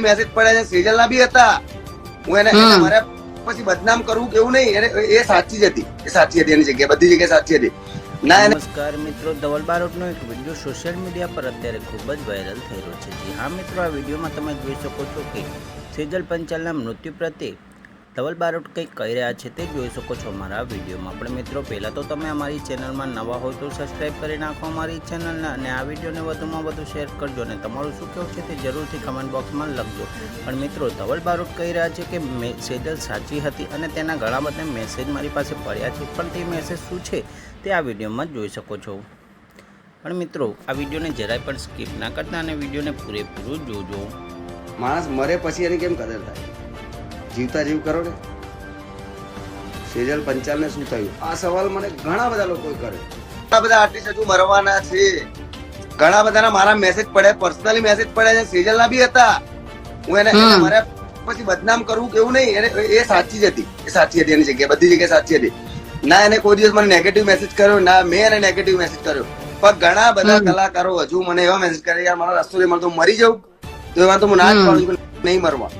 Message પડ્યા છે. સેજલ ના બી હતા. હું એને. મારે પછી બદનામ કરવું કેવું નહીં. એને એ સાચી જ હતી. એ સાચી હતી એની જગ્યાએ. બધી જગ્યાએ સાચી હતી. ના નમસ્કાર મિત્રો ધવલ બારોટનો એક વીડિયો સોશિયલ મીડિયા પર અત્યારે ખૂબ જ વાયરલ થઈ રહ્યો છે. જી હા મિત્રો આ વિડીયોમાં તમે જોઈ શકો છો કે સેજલ પંચાલના મૃત્યુ પ્રત્યે ધવલ બારોટ કંઈક કહી રહ્યા છે તે જોઈ શકો છો અમારા વિડીયોમાં. પણ મિત્રો, પહેલાં તો તમે અમારી ચેનલમાં નવા હોય તો સબસ્ક્રાઈબ કરી નાખો અમારી ચેનલને અને આ વિડીયોને વધુમાં વધુ શેર કરજો અને તમારું શું કહેવું છે તે જરૂરથી કમેન્ટ બોક્સમાં લખજો. પણ મિત્રો, ધવલ બારોટ કહી રહ્યા છે કે મેસેજ સાચી હતી અને તેના ઘણા બધા મેસેજ મારી પાસે પડ્યા છે. પણ તે મેસેજ શું છે તે આ વિડીયોમાં જોઈ શકો છો. પણ મિત્રો, આ વિડીયોને જરાય પણ સ્કીપ ના કરતા અને વિડીયોને પૂરેપૂરું જોજો. માણસ મરે પછી એની કેમ કદર થાય? જીવતા જીવ કરો ને. સેજલ પંચાલ ને શું થયું? આ સવાલ મને ઘણા બધા લોકો કરે. ઘણા બધા આર્ટિસ્ટ હજુ મરવાના છે. ઘણા બધાના મારા મેસેજ પડ્યા પર્સનલી મેસેજ પડ્યા છે. સેજલ ના બી હતા. હું એને મારે પછી બદનામ કરવું કેવું નહીં. એને એ સાચી જ હતી. એ સાચી હતી એની જગ્યાએ. બધી જગ્યાએ સાચી હતી. ના એને કોઈ દિવસ મને નેગેટિવ મેસેજ કર્યો. ના મેં એને નેગેટિવ મેસેજ કર્યો. પણ ઘણા બધા કલાકારો હજુ મને એવા મેસેજ કરે યાર મારો રસ્તો નહીં મળતો. મરી જાઉં. તો એમાં તો હું ના જ. પાડું નહીં મરવા.